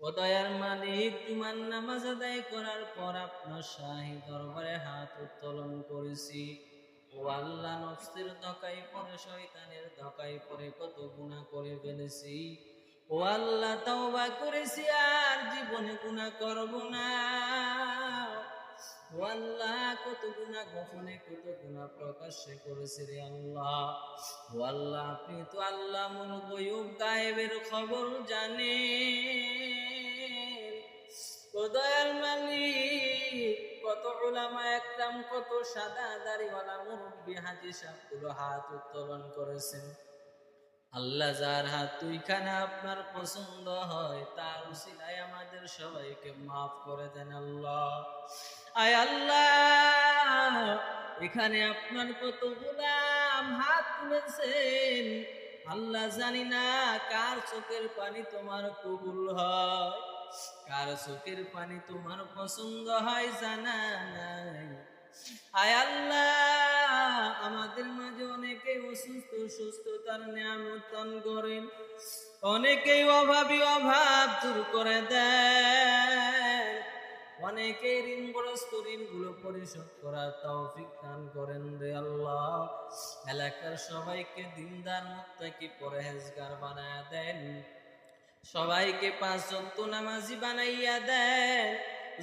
দয়ার মালিক জুমার নামাজ আদায় করার পর আপনার শাহী দরবারে হাত উত্তোলন করেছি। ও আল্লাহ নফসের ধকাই পরে শয়তানের ধকাই পরে কত গুণা করে ফেলেছি। ও আল্লাহ তওবা করেছি আর জীবনে গুণা করব না। ও আল্লাহ কত গুনাহ গোপনে, কত গুনাহ প্রকাশ্যে করেছি রে আল্লাহ। ও আল্লাহ আপনি তো আল্লাহ মন গয়ুব গায়েবের খবর জানেন। ও দয়াল মালিক, কত উলামা একরাম, কত সাদা দাড়িওয়ালা মুরব্বী হাজি সাহেবগুলো হাত উত্তোলন করেছেন। আল্লাহ, যার হাত তুইখানে আপনার পছন্দ হয়, তার উসিলায় আমাদের সবাইকে মাফ করে দেন আল্লাহ। আয় আল্লাহ, এখানে আপনার কত গোলাম হাত তুলেছেন। আল্লাহ জানি না কার চোখের পানি তোমার কবুল হয়, কার চোখের পানি তোমার পছন্দ হয় জানা নাই। আয় আল্লাহ, আমাদের মাঝে অনেকে অসুস্থ, সুস্থতার নিয়ামত দান করেন। অনেকেই অভাবী অভাব দূর করে দেন। অনেকেই ঋণগ্রস্ত ঋণগুলো পরিশোধ করার তৌফিক দান করেন রে আল্লাহ। এলাকার সবাইকে দিনদার বানায়া দেন। সবাইকে পাঁচ নামাজি বানাইয়া দেন।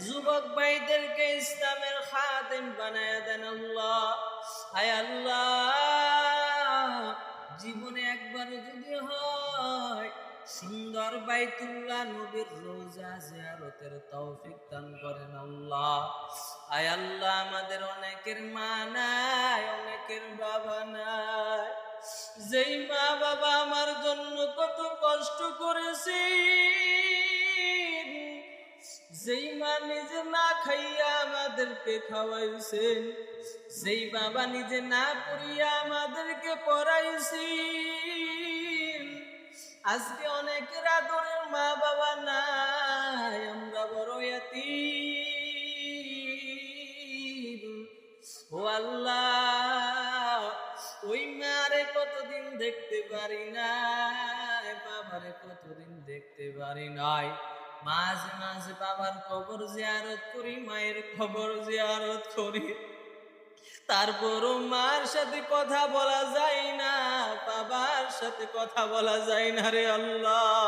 যুবক ভাইদেরকে ইসলামের খাদেম বানায়া দেন আল্লাহ। আয় আল্লাহ, জীবনে একবার যদি হয় সুন্দর বাইতুল্লাহ নবীর রোজা জিয়ারতের তৌফিক দান করেন আল্লাহ। আয় আল্লাহ, আমাদের অনেকের মা নাই, অনেকের বাবা নাই। যেই মা বাবা আমার জন্য কত কষ্ট করেছে যেই মা নিজে না খাইয়া আমাদেরকে খাওয়াইছেন, যেই বাবা নিজে না পড়িয়া আমাদেরকে পড়াইছেন। আজকে অনেকের আদরের মা বাবা নাই, আমরা বড় এতিম ও আল্লাহ, ওই মারে কতদিন দেখতে পারি নাই, বাবারে কতদিন দেখতে পারি নাই। মাঝে মাঝে বাবার খবর জিয়ারত করি, মায়ের খবর জিয়ারত করি। তারপরও মার সাথে কথা বলা যায় না সাথে কথা বলা যায় না রে আল্লাহ।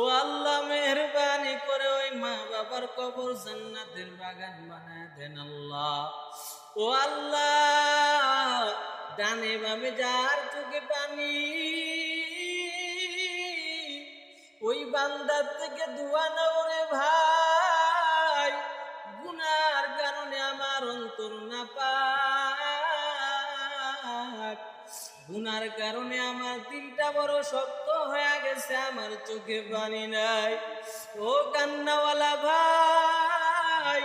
ও আল্লাহ, মেহরবানি করে ওই মা বাবার কবর জান্নাতের বাগান বানায় দেন আল্লাহ। ও আল্লাহ, ডানে বামে যার চোখে পানি, ওই বান্দার থেকে দুয়া নাও রে ভাই। গুনার কারণে আমার অন্তর না পাক গুনার কারণে আমার দিলটা বড় শক্ত হয়ে গেছে, আমার চোখে পানি নাই। ও কান্নাওয়ালা ভাই,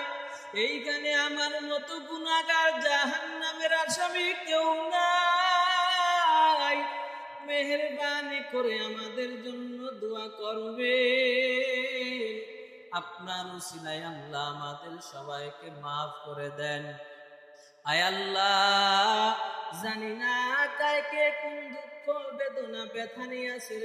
এইখানে আমার মতো গুণাগার জাহান নামের আসামি কেউ নাই। মেহরবানি করে আমাদের জন্য দোয়া করবে। আপনার উসিলায় আল্লাহ আমাদের সবাইকে মাফ করে দেন। আয় আল্লাহ, জানি না কাকে কোন দুঃখ, বেদনা, ব্যথা নিয়ে আসে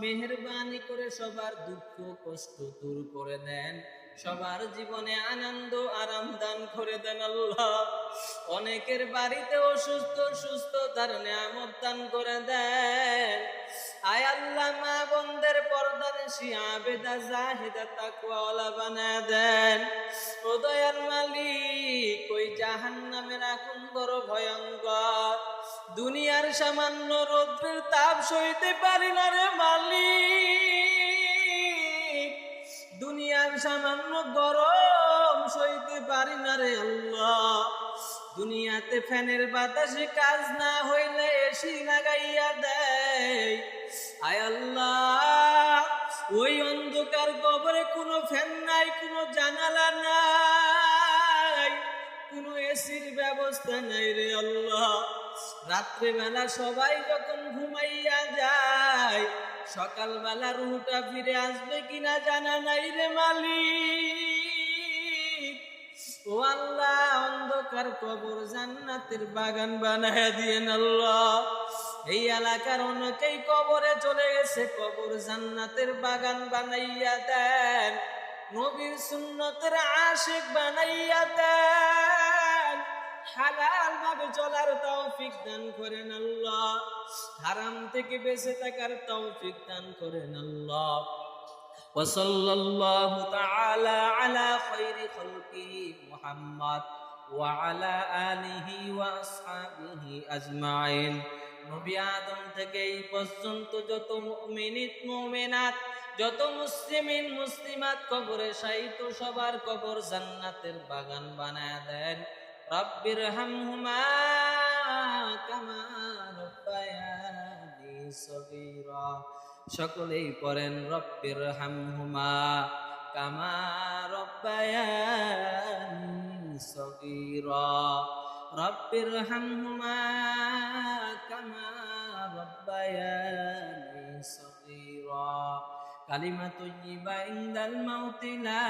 মেহরবানি করে সবার দুঃখ, কষ্ট দূর করে দেন। সবার জীবনে আনন্দ আরাম দান করে দেন আল্লাহ। অনেকের বাড়িতে অসুস্থ সুস্থ তার নিয়ামত দান করে দেন। আয় আল্লাহ, মা বন্ধের পর্দা নিশি আবেদা জাহিদা তাকওয়ালা বানায় দেন। ও মালিক, ওই জাহান নামের আগুন বড় ভয়ঙ্কর। দুনিয়ার সামান্য রৌদ্রের তাপ সইতে পারি না রে মালিক। দুনিয়ার সামান্য গরম সইতে পারি না রে আল্লাহ। দুনিয়াতে ফ্যানের বাতাসে কাজ না হইলে এসি লাগাইয়া দেয়। আয় আল্লাহ, ওই অন্ধকার কবরে কোনো ফ্যান নাই, কোনো জানালা নাই, কোনো এসির ব্যবস্থা নাই রে আল্লাহ। রাত্রেবেলা সবাই যখন ঘুমাইয়া যায়, সকালবেলা রুহটা ফিরে আসবে কিনা জানা নাই রে মালিক। ও আল্লাহ, অন্ধকার কবর জান্নাতের বাগান বানায় দিয়ে আল্লাহ। এই এলাকার অনেকেই কবরে চলে গেছে, কবর জান্নাতের বাগান বানাইয়া দেন। নবীর সুন্নতের আশিক বানাইয়া দেন। হালাল ভাবে চলার তৌফিক দান করেন আল্লাহ হারাম থেকে বেঁচে থাকার তৌফিক দান করেন আল্লাহ وصلى الله تعالى على خير خلقه محمد وعلى آله وأصحابه أجمعين নবী আদম থেকে এই পর্যন্ত যত মুমিনিত মুমিনাত যত মুসলিমিন মুসলিমাত কবরে শাহিত সবার কবর জান্নাতের বাগান বানায় দেন হামহুমা কামা সকলেই পড়েন রব্বির হামহুমা কামা রব্বায়ানি সগীরা। রব্বির হামহুমা কামা রব্বায়ানি সগীরা। কালিমা তৈয়িবা ইনদাল মাউতি লা